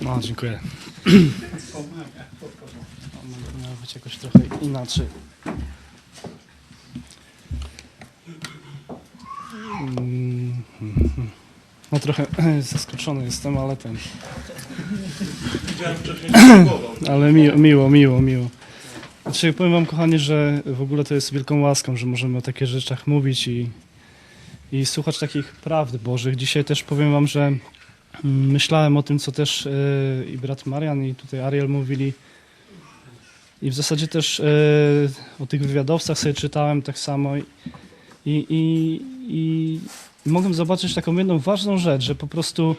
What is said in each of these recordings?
No, dziękuję. Miało być jakoś trochę inaczej. Mm. No trochę zaskoczony jestem, ale ten. Ale miło, miło, miło, miło. Znaczy, powiem wam, kochani, że w ogóle to jest wielką łaską, że możemy o takich rzeczach mówić i, i słuchać takich prawd Bożych. Dzisiaj też powiem wam, że myślałem o tym, co też e, i brat Marian, i tutaj Ariel mówili. I w zasadzie też e, o tych wywiadowcach sobie czytałem tak samo. I, i, i, i mogłem zobaczyć taką jedną ważną rzecz, że po prostu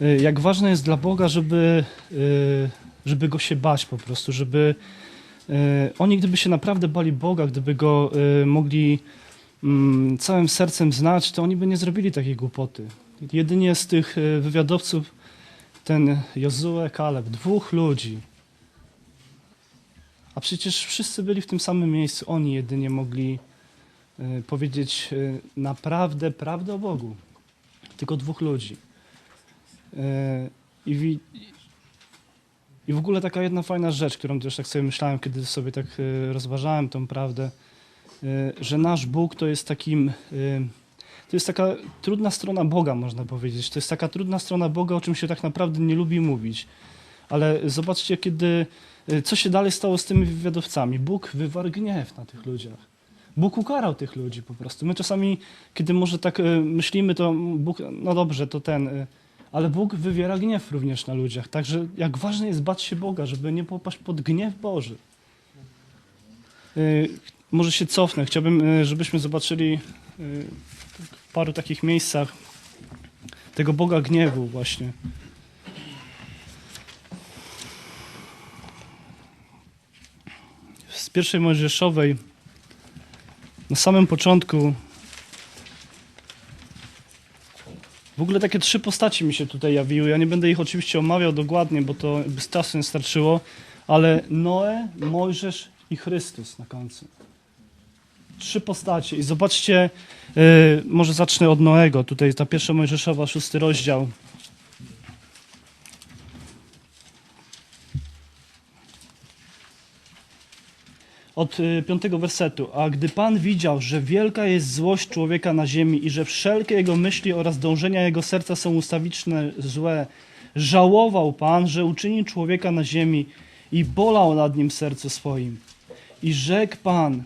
e, jak ważne jest dla Boga, żeby, żeby Go się bać po prostu, żeby oni gdyby się naprawdę bali Boga, gdyby Go mogli mm, całym sercem znać, to oni by nie zrobili takiej głupoty. Jedynie z tych e, wywiadowców ten Jozue, Kaleb, dwóch ludzi. A przecież wszyscy byli w tym samym miejscu. Oni jedynie mogli e, powiedzieć e, naprawdę prawdę o Bogu. Tylko dwóch ludzi. I, I w ogóle taka jedna fajna rzecz, którą też tak sobie myślałem, kiedy sobie tak rozważałem tą prawdę, że nasz Bóg to jest takim. To jest taka trudna strona Boga, można powiedzieć. To jest taka trudna strona Boga, o czym się tak naprawdę nie lubi mówić. Ale zobaczcie, kiedy. e, Co się dalej stało z tymi wywiadowcami? Bóg wywarł gniew na tych ludziach. Bóg ukarał tych ludzi po prostu. My czasami, kiedy może tak e, myślimy, to Bóg, no dobrze, to ten. e, ale Bóg wywiera gniew również na ludziach. Także jak ważne jest bać się Boga, żeby nie popaść pod gniew Boży. Może się cofnę. Chciałbym, żebyśmy zobaczyli paru takich miejscach tego Boga gniewu właśnie. Z pierwszej Mojżeszowej na samym początku W ogóle takie trzy postaci mi się tutaj jawiły. Ja nie będę ich oczywiście omawiał dokładnie, bo to by czasu nie starczyło, ale Noe, Mojżesz i Chrystus na końcu. Trzy postacie. I zobaczcie, yy, może zacznę od Noego. Tutaj ta pierwsza Mojżeszowa, szósty rozdział. od y, piątego wersetu. A gdy Pan widział, że wielka jest złość człowieka na ziemi i że wszelkie jego myśli oraz dążenia jego serca są ustawiczne złe, żałował Pan, że uczynił człowieka na ziemi i bolał nad nim w sercu swoim. I rzekł Pan,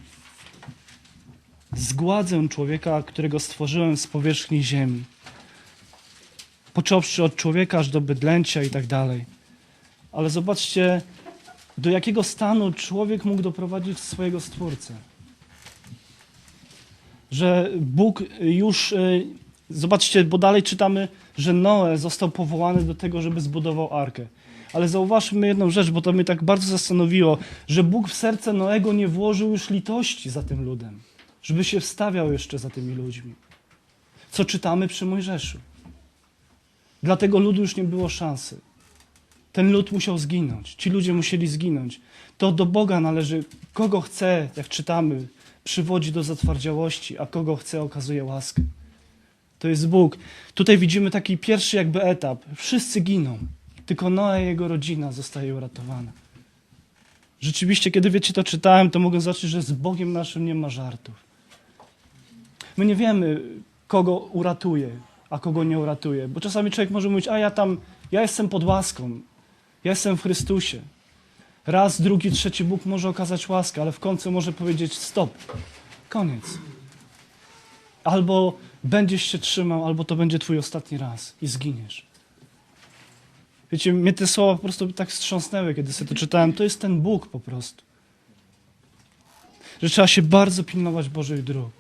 zgładzę człowieka, którego stworzyłem z powierzchni ziemi. Począwszy od człowieka aż do bydlęcia i tak dalej. Ale zobaczcie, do jakiego stanu człowiek mógł doprowadzić swojego stwórcę. Że Bóg już, y, zobaczcie, bo dalej czytamy, że Noe został powołany do tego, żeby zbudował arkę. Ale zauważmy jedną rzecz, bo to mnie tak bardzo zastanowiło, że Bóg w serce Noego nie włożył już litości za tym ludem, żeby się wstawiał jeszcze za tymi ludźmi. Co czytamy przy Mojżeszu. Dla tego ludu już nie było szansy. Ten lud musiał zginąć. Ci ludzie musieli zginąć. To do Boga należy, kogo chce, jak czytamy, przywodzi do zatwardziałości, a kogo chce, okazuje łaskę. To jest Bóg. Tutaj widzimy taki pierwszy jakby etap. Wszyscy giną, tylko Noe i jego rodzina zostaje uratowana. Rzeczywiście, kiedy wiecie, to czytałem, to mogę zacząć, że z Bogiem naszym nie ma żartów. My nie wiemy, kogo uratuje, a kogo nie uratuje. Bo czasami człowiek może mówić, a ja tam, ja jestem pod łaską, ja jestem w Chrystusie. Raz, drugi, trzeci Bóg może okazać łaskę, ale w końcu może powiedzieć stop, koniec. Albo będziesz się trzymał, albo to będzie twój ostatni raz i zginiesz. Wiecie, mnie te słowa po prostu tak wstrząsnęły, kiedy sobie to czytałem. To jest ten Bóg po prostu. Że trzeba się bardzo pilnować Bożych dróg.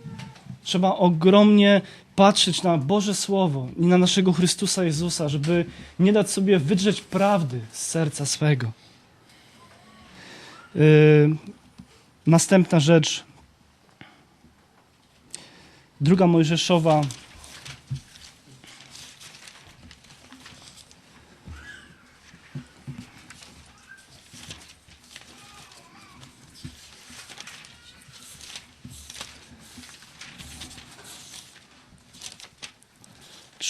Trzeba ogromnie patrzeć na Boże Słowo i na naszego Chrystusa Jezusa, żeby nie dać sobie wydrzeć prawdy z serca swego. Yy, następna rzecz. Druga Mojżeszowa.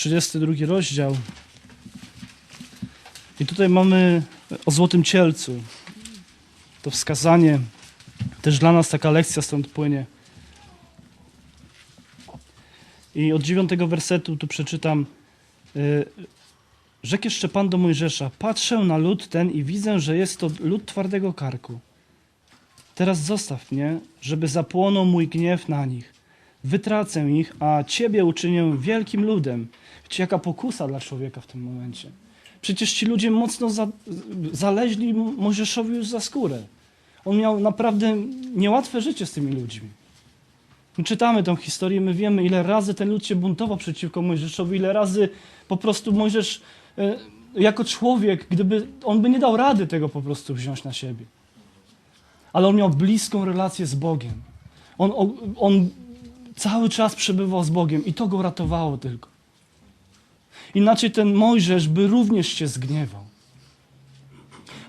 Trzydziesty drugi rozdział. I tutaj mamy o złotym cielcu. To wskazanie, też dla nas taka lekcja stąd płynie. I od dziewiątego wersetu tu przeczytam. y, Rzekł jeszcze Pan do Mojżesza, patrzę na lud ten i widzę, że jest to lud twardego karku. Teraz zostaw mnie, żeby zapłonął mój gniew na nich. Wytracę ich, a Ciebie uczynię wielkim ludem. Wiecie, jaka pokusa dla człowieka w tym momencie. Przecież ci ludzie mocno za, zaleźli Mojżeszowi już za skórę. On miał naprawdę niełatwe życie z tymi ludźmi. My czytamy tę historię, my wiemy, ile razy ten lud się buntował przeciwko Mojżeszowi, ile razy po prostu Mojżesz e, jako człowiek, gdyby on by nie dał rady tego po prostu wziąć na siebie. Ale on miał bliską relację z Bogiem. On, on cały czas przebywał z Bogiem i to go ratowało tylko. Inaczej ten Mojżesz by również się zgniewał.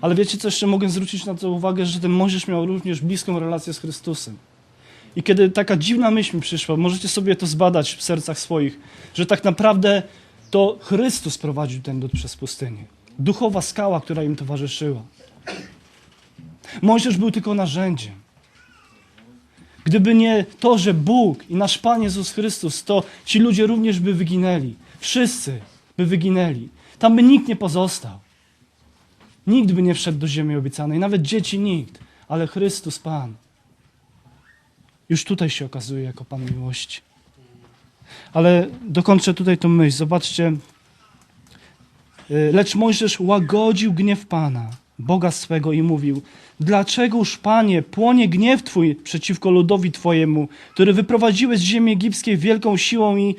Ale wiecie co, jeszcze mogę zwrócić na to uwagę, że ten Mojżesz miał również bliską relację z Chrystusem. I kiedy taka dziwna myśl mi przyszła, możecie sobie to zbadać w sercach swoich, że tak naprawdę to Chrystus prowadził ten lud przez pustynię. Duchowa skała, która im towarzyszyła. Mojżesz był tylko narzędziem. Gdyby nie to, że Bóg i nasz Pan Jezus Chrystus, to ci ludzie również by wyginęli. Wszyscy by wyginęli. Tam by nikt nie pozostał. Nikt by nie wszedł do ziemi obiecanej, nawet dzieci nikt, ale Chrystus Pan. Już tutaj się okazuje jako Pan miłości. Ale dokończę tutaj tą myśl. Zobaczcie. Y, Lecz Mojżesz łagodził gniew Pana, Boga swego i mówił Dlaczegoż, Panie, płonie gniew Twój przeciwko ludowi Twojemu, który wyprowadziłeś z ziemi egipskiej wielką siłą i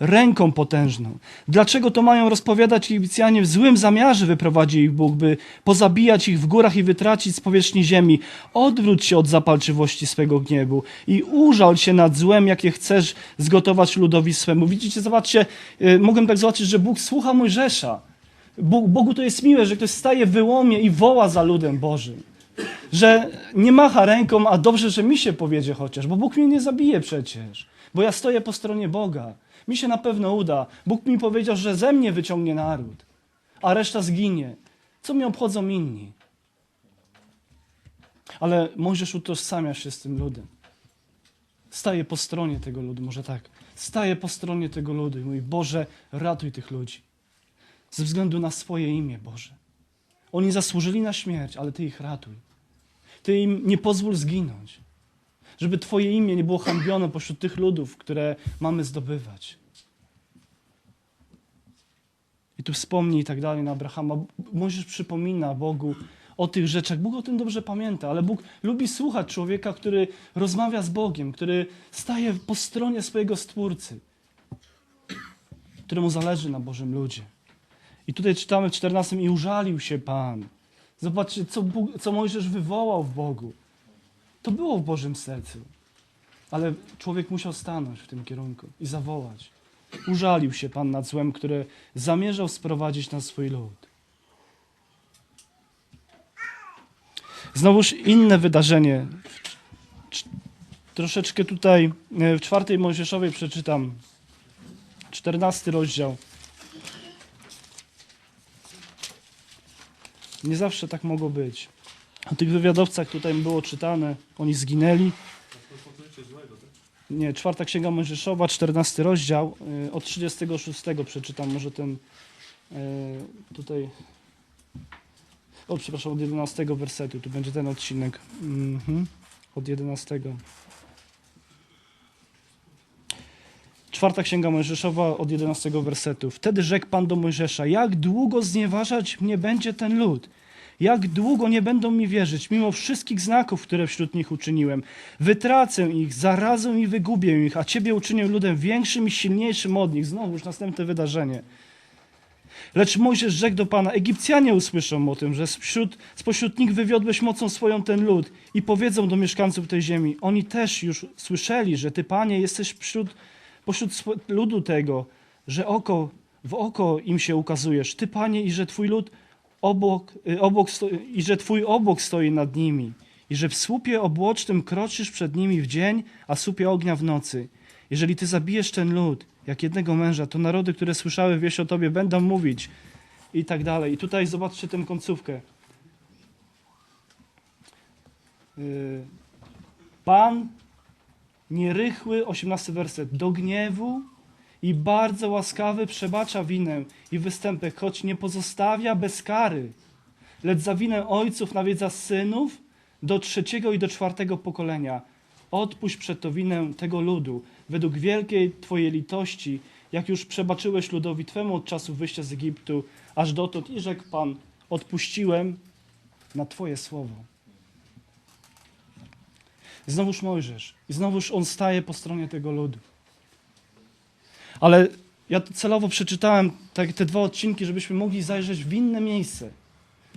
ręką potężną? Dlaczego to mają rozpowiadać Egipcjanie w złym zamiarze wyprowadzi ich Bóg, by pozabijać ich w górach i wytracić z powierzchni ziemi? Odwróć się od zapalczywości swego gniewu i użal się nad złem, jakie chcesz zgotować ludowi swemu. Widzicie, zobaczcie, y, mogłem tak zobaczyć, że Bóg słucha Mojżesza. Bóg, Bogu to jest miłe, że ktoś staje w wyłomie i woła za ludem Bożym. Że nie macha ręką, a dobrze, że mi się powiedzie chociaż, bo Bóg mnie nie zabije przecież. Bo ja stoję po stronie Boga. Mi się na pewno uda. Bóg mi powiedział, że ze mnie wyciągnie naród, a reszta zginie. Co mi obchodzą inni? Ale Mojżesz utożsamia się z tym ludem. Staje po stronie tego ludu, może tak. Staje po stronie tego ludu i mówi, Boże, ratuj tych ludzi. Ze względu na swoje imię, Boże. Oni zasłużyli na śmierć, ale Ty ich ratuj. Ty im nie pozwól zginąć. Żeby Twoje imię nie było hańbione pośród tych ludów, które mamy zdobywać. I tu wspomnij i tak dalej na Abrahama. Możesz przypomina Bogu o tych rzeczach. Bóg o tym dobrze pamięta, ale Bóg lubi słuchać człowieka, który rozmawia z Bogiem, który staje po stronie swojego Stwórcy, któremu zależy na Bożym ludzie. I tutaj czytamy w 14 i użalił się Pan. Zobaczcie, co, Bóg, co Mojżesz wywołał w Bogu. To było w Bożym sercu. Ale człowiek musiał stanąć w tym kierunku i zawołać. Użalił się Pan nad złem, które zamierzał sprowadzić na swój lud. Znowuż inne wydarzenie. Cz- Troszeczkę tutaj e, w czwartej Mojżeszowej przeczytam. Czternasty rozdział. Nie zawsze tak mogło być. O tych wywiadowcach tutaj było czytane, oni zginęli. Nie, czwarta księga Mojżeszowa, 14 rozdział, y, od 36 przeczytam może ten y, tutaj. O, przepraszam, od 11 wersetu, tu będzie ten odcinek. Mhm, od 11. Czwarta księga Mojżeszowa od 11 wersetu. Wtedy rzekł Pan do Mojżesza: Jak długo znieważać mnie będzie ten lud? Jak długo nie będą mi wierzyć, mimo wszystkich znaków, które wśród nich uczyniłem? Wytracę ich, zarazę i wygubię ich, a Ciebie uczynię ludem większym i silniejszym od nich. Znowu już następne wydarzenie. Lecz Mojżesz rzekł do Pana, Egipcjanie usłyszą o tym, że spośród, spośród nich wywiodłeś mocą swoją ten lud i powiedzą do mieszkańców tej ziemi. Oni też już słyszeli, że Ty, Panie, jesteś wśród, pośród ludu tego, że oko w oko im się ukazujesz. Ty, Panie, i że Twój lud obok, y, sto, i że Twój obok stoi nad nimi, i że w słupie obłocznym kroczysz przed nimi w dzień, a słupie ognia w nocy. Jeżeli Ty zabijesz ten lud, jak jednego męża, to narody, które słyszały wieść o Tobie, będą mówić, i tak dalej. I tutaj zobaczcie tę końcówkę. Yy, Pan nierychły, 18 werset, do gniewu i bardzo łaskawy przebacza winę i występek, choć nie pozostawia bez kary, lecz za winę ojców nawiedza synów do trzeciego i do czwartego pokolenia. Odpuść przed to winę tego ludu, według wielkiej Twojej litości, jak już przebaczyłeś ludowi Twemu od czasu wyjścia z Egiptu, aż dotąd i rzekł Pan, odpuściłem na Twoje słowo. Znowuż Mojżesz. I znowuż on staje po stronie tego ludu. Ale ja celowo przeczytałem tak, te dwa odcinki, żebyśmy mogli zajrzeć w inne miejsce.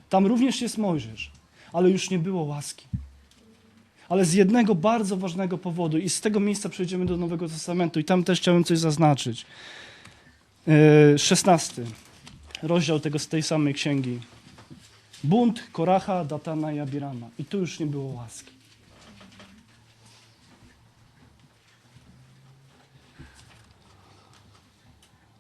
Tam również jest Mojżesz, ale już nie było łaski. Ale z jednego bardzo ważnego powodu, i z tego miejsca przejdziemy do Nowego Testamentu, i tam też chciałem coś zaznaczyć. Yy, 16 rozdział tego z tej samej księgi. Bunt Koracha, Datana i Abirama. I tu już nie było łaski.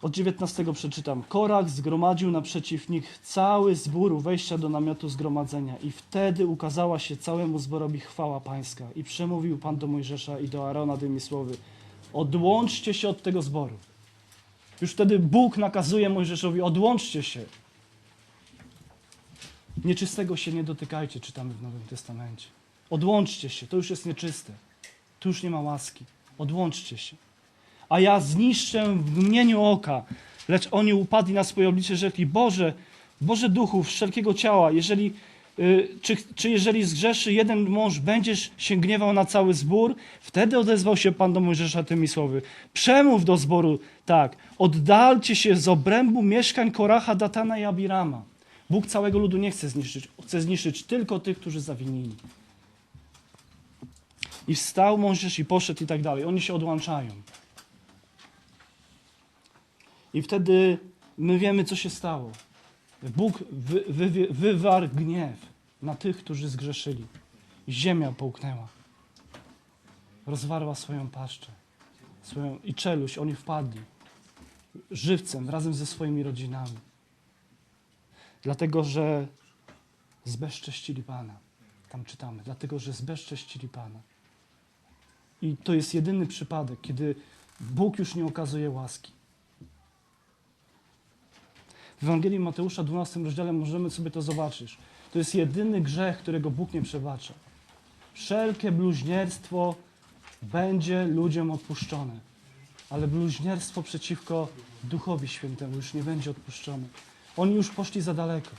Od 19 przeczytam. Korach zgromadził naprzeciw nich cały zbór wejścia do namiotu zgromadzenia i wtedy ukazała się całemu zborowi chwała pańska i przemówił Pan do Mojżesza i do Arona tymi słowy. Odłączcie się od tego zboru. Już wtedy Bóg nakazuje Mojżeszowi, odłączcie się. Nieczystego się nie dotykajcie, czytamy w Nowym Testamencie. Odłączcie się, to już jest nieczyste. Tu już nie ma łaski. Odłączcie się a ja zniszczę w mgnieniu oka. Lecz oni upadli na swoje oblicze, rzekli, Boże, Boże duchów wszelkiego ciała, jeżeli, y, czy, czy jeżeli zgrzeszy jeden mąż, będziesz się gniewał na cały zbór? Wtedy odezwał się Pan do Mojżesza tymi słowy. Przemów do zboru tak, oddalcie się z obrębu mieszkań Koracha, Datana i Abirama. Bóg całego ludu nie chce zniszczyć, chce zniszczyć tylko tych, którzy zawinili. I wstał Mojżesz i poszedł i tak dalej. Oni się odłączają. I wtedy my wiemy, co się stało. Bóg wy, wy, wywarł gniew na tych, którzy zgrzeszyli. Ziemia połknęła. Rozwarła swoją paszczę swoją, i czeluść. Oni wpadli żywcem razem ze swoimi rodzinami. Dlatego, że zbezcześcili Pana. Tam czytamy. Dlatego, że zbezcześcili Pana. I to jest jedyny przypadek, kiedy Bóg już nie okazuje łaski. W Ewangelii Mateusza 12 rozdziale możemy sobie to zobaczyć. To jest jedyny grzech, którego Bóg nie przebacza. Wszelkie bluźnierstwo będzie ludziom odpuszczone, ale bluźnierstwo przeciwko Duchowi Świętemu już nie będzie odpuszczone. Oni już poszli za daleko.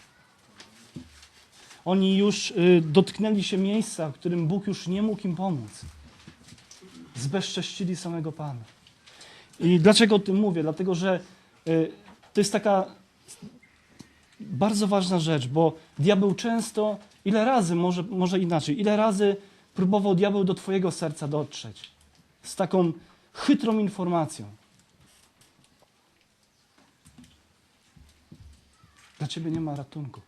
Oni już y, dotknęli się miejsca, w którym Bóg już nie mógł im pomóc. Zbezcześcili samego Pana. I dlaczego o tym mówię? Dlatego, że y, to jest taka bardzo ważna rzecz, bo diabeł często, ile razy, może, może inaczej, ile razy próbował diabeł do Twojego serca dotrzeć z taką chytrą informacją. Dla Ciebie nie ma ratunku.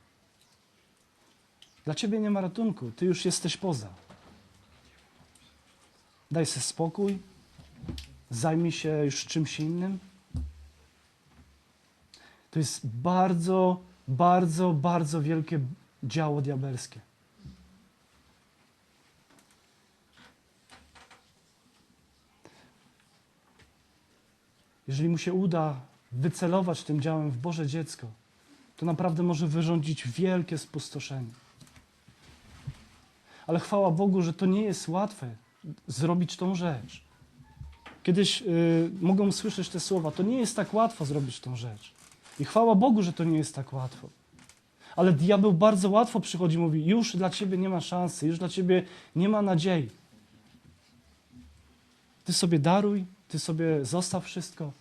Dla Ciebie nie ma ratunku, Ty już jesteś poza. Daj sobie spokój, zajmij się już czymś innym. To jest bardzo, bardzo, bardzo wielkie działo diabelskie. Jeżeli mu się uda wycelować tym działem w Boże dziecko, to naprawdę może wyrządzić wielkie spustoszenie. Ale chwała Bogu, że to nie jest łatwe zrobić tą rzecz. Kiedyś y, mogą słyszeć te słowa, to nie jest tak łatwo zrobić tą rzecz. I chwała Bogu, że to nie jest tak łatwo. Ale diabeł bardzo łatwo przychodzi i mówi: Już dla ciebie nie ma szansy, już dla ciebie nie ma nadziei. Ty sobie daruj, ty sobie zostaw wszystko.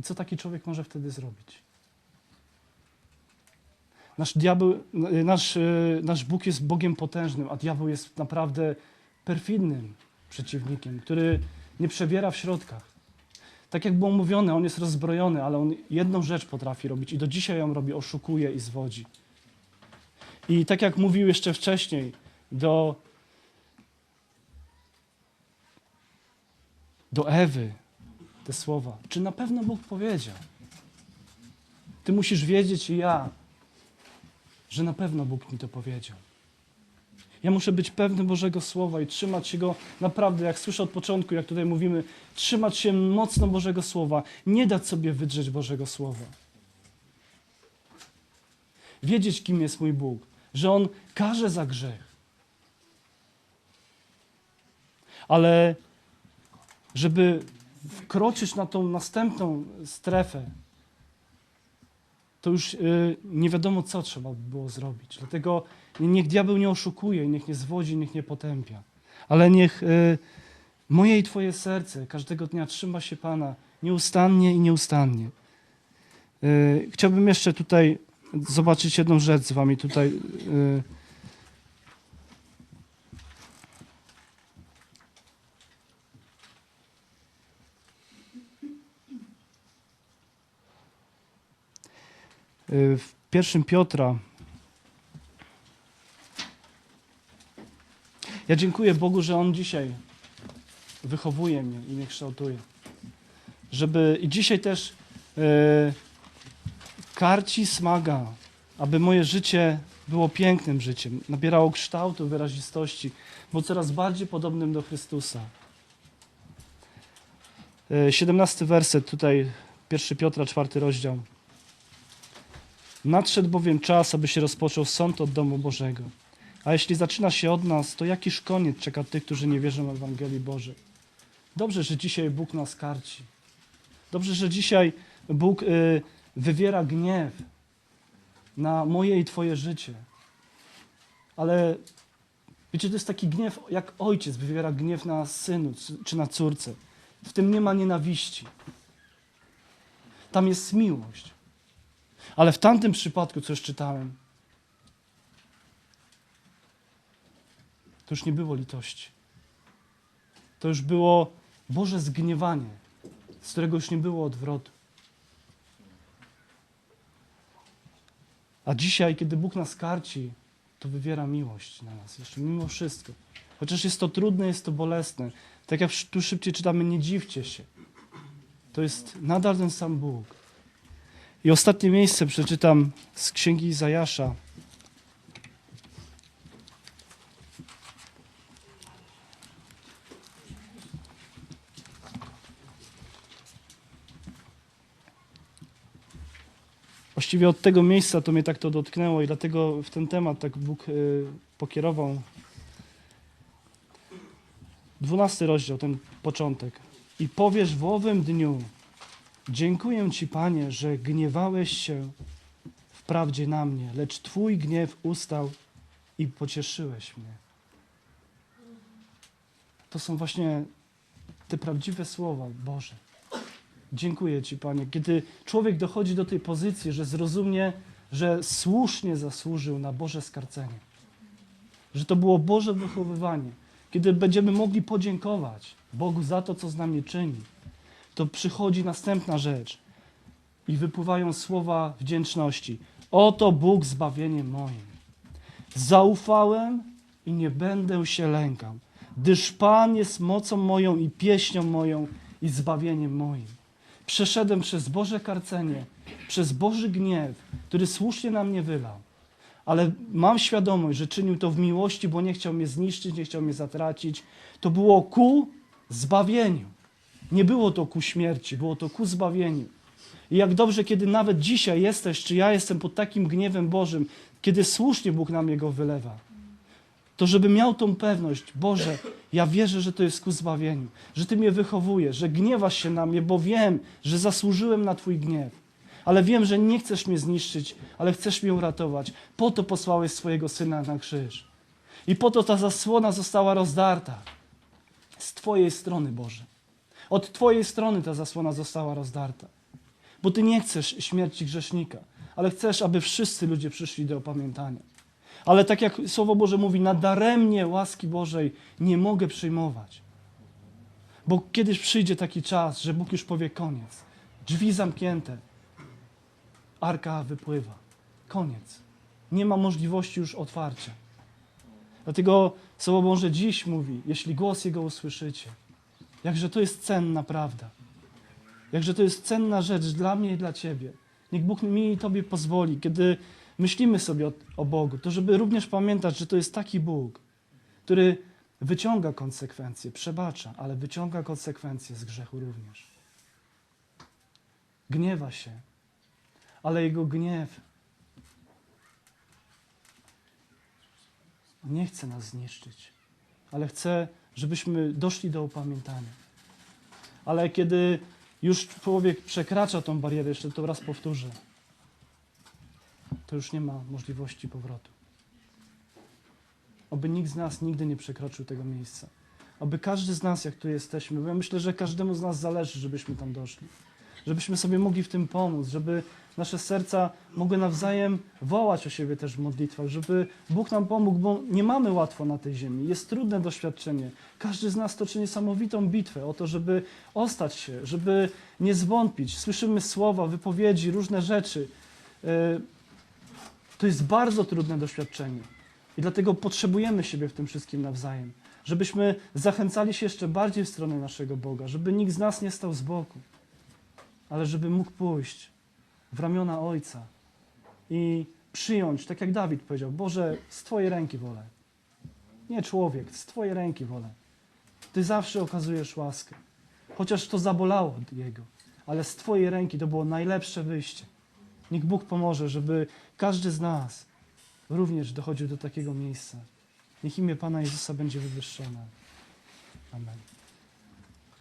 I co taki człowiek może wtedy zrobić? Nasz diabeł, nasz, y, nasz Bóg jest Bogiem potężnym, a diabeł jest naprawdę perfidnym przeciwnikiem, który nie przebiera w środkach. Tak jak było mówione, on jest rozbrojony, ale on jedną rzecz potrafi robić i do dzisiaj ją robi, oszukuje i zwodzi. I tak jak mówił jeszcze wcześniej do, do Ewy, te słowa. Czy na pewno Bóg powiedział? Ty musisz wiedzieć i ja, że na pewno Bóg mi to powiedział. Ja muszę być pewny Bożego Słowa i trzymać się go naprawdę, jak słyszę od początku, jak tutaj mówimy, trzymać się mocno Bożego Słowa, nie dać sobie wydrzeć Bożego Słowa. Wiedzieć, kim jest mój Bóg, że On karze za grzech. Ale żeby wkroczyć na tą następną strefę, to już y, nie wiadomo, co trzeba by było zrobić. Dlatego niech diabeł nie oszukuje, niech nie zwodzi, niech nie potępia. Ale niech y, moje i Twoje serce każdego dnia trzyma się Pana nieustannie i nieustannie. Y, chciałbym jeszcze tutaj zobaczyć jedną rzecz z Wami. Tutaj. y, y, w pierwszym Piotra. Ja dziękuję Bogu, że On dzisiaj wychowuje mnie i mnie kształtuje. Żeby i dzisiaj też y, karci smaga, aby moje życie było pięknym życiem, nabierało kształtu, wyrazistości, było coraz bardziej podobnym do Chrystusa. Y, 17 werset tutaj, 1 Piotra, 4 rozdział. Nadszedł bowiem czas, aby się rozpoczął sąd od domu Bożego. A jeśli zaczyna się od nas, to jakiż koniec czeka tych, którzy nie wierzą w Ewangelii Bożej? Dobrze, że dzisiaj Bóg nas karci. Dobrze, że dzisiaj Bóg y, wywiera gniew na moje i Twoje życie. Ale wiecie, to jest taki gniew, jak ojciec wywiera gniew na synu czy- na córce. W tym nie ma nienawiści. Tam jest miłość. Ale w tamtym przypadku, co już czytałem, to już nie było litości. To już było Boże zgniewanie, z którego już nie było odwrotu. A dzisiaj, kiedy Bóg nas karci, to wywiera miłość na nas jeszcze, mimo wszystko. Chociaż jest to trudne, jest to bolesne. Tak jak tu szybciej czytamy, nie dziwcie się. To jest nadal ten sam Bóg. I ostatnie miejsce przeczytam z księgi Izajasza. Właściwie od tego miejsca to mnie tak to dotknęło i dlatego w ten temat tak Bóg y, pokierował. Dwunasty rozdział, ten początek. I powiesz w owym dniu, dziękuję Ci, Panie, że gniewałeś się wprawdzie na mnie, lecz Twój gniew ustał i pocieszyłeś mnie. To są właśnie te prawdziwe słowa Boże. Dziękuję Ci, Panie. Kiedy człowiek dochodzi do tej pozycji, że zrozumie, że słusznie zasłużył na Boże skarcenie, że to było Boże wychowywanie, kiedy będziemy mogli podziękować Bogu za to, co z nami czyni, to przychodzi następna rzecz i wypływają słowa wdzięczności. Oto Bóg zbawieniem moim. Zaufałem i nie będę się lękał, gdyż Pan jest mocą moją i pieśnią moją i zbawieniem moim. Przeszedłem przez Boże karcenie, przez Boży gniew, który słusznie na mnie wylał. Ale mam świadomość, że czynił to w miłości, bo nie chciał mnie zniszczyć, nie chciał mnie zatracić. To było ku zbawieniu. Nie było to ku śmierci, było to ku zbawieniu. I jak dobrze, kiedy nawet dzisiaj jesteś, czy ja jestem pod takim gniewem Bożym, kiedy słusznie Bóg na mnie go wylewa, to żeby miał tą pewność, Boże, ja wierzę, że to jest ku zbawieniu, że Ty mnie wychowujesz, że gniewasz się na mnie, bo wiem, że zasłużyłem na Twój gniew. Ale wiem, że nie chcesz mnie zniszczyć, ale chcesz mnie uratować. Po to posłałeś swojego Syna na krzyż. I po to ta zasłona została rozdarta. Z Twojej strony, Boże. Od Twojej strony ta zasłona została rozdarta. Bo Ty nie chcesz śmierci grzesznika, ale chcesz, aby wszyscy ludzie przyszli do opamiętania. Ale tak jak Słowo Boże mówi, nadaremnie łaski Bożej nie mogę przyjmować. Bo kiedyś przyjdzie taki czas, że Bóg już powie koniec. Drzwi zamknięte. Arka wypływa. Koniec. Nie ma możliwości już otwarcia. Dlatego Słowo Boże dziś mówi, jeśli głos Jego usłyszycie, jakże to jest cenna prawda. Jakże to jest cenna rzecz dla mnie i dla Ciebie. Niech Bóg mi i Tobie pozwoli, kiedy myślimy sobie o, o Bogu, to żeby również pamiętać, że to jest taki Bóg, który wyciąga konsekwencje, przebacza, ale wyciąga konsekwencje z grzechu również. Gniewa się, ale jego gniew nie chce nas zniszczyć, ale chce, żebyśmy doszli do upamiętania. Ale kiedy już człowiek przekracza tą barierę, jeszcze to raz powtórzę, to już nie ma możliwości powrotu. Oby nikt z nas nigdy nie przekroczył tego miejsca. Oby każdy z nas, jak tu jesteśmy, bo ja myślę, że każdemu z nas zależy, żebyśmy tam doszli. Żebyśmy sobie mogli w tym pomóc, żeby nasze serca mogły nawzajem wołać o siebie też w modlitwach, żeby Bóg nam pomógł, bo nie mamy łatwo na tej ziemi. Jest trudne doświadczenie. Każdy z nas toczy niesamowitą bitwę o to, żeby ostać się, żeby nie zwątpić. Słyszymy słowa, wypowiedzi, różne rzeczy. To jest bardzo trudne doświadczenie. I dlatego potrzebujemy siebie w tym wszystkim nawzajem. Żebyśmy zachęcali się jeszcze bardziej w stronę naszego Boga, żeby nikt z nas nie stał z boku, ale żeby mógł pójść w ramiona Ojca i przyjąć, tak jak Dawid powiedział: Boże, z Twojej ręki wolę. Nie człowiek, z Twojej ręki wolę. Ty zawsze okazujesz łaskę. Chociaż to zabolało Jego, ale z Twojej ręki to było najlepsze wyjście. Niech Bóg pomoże, żeby każdy z nas również dochodził do takiego miejsca. Niech imię Pana Jezusa będzie wywyższone. Amen.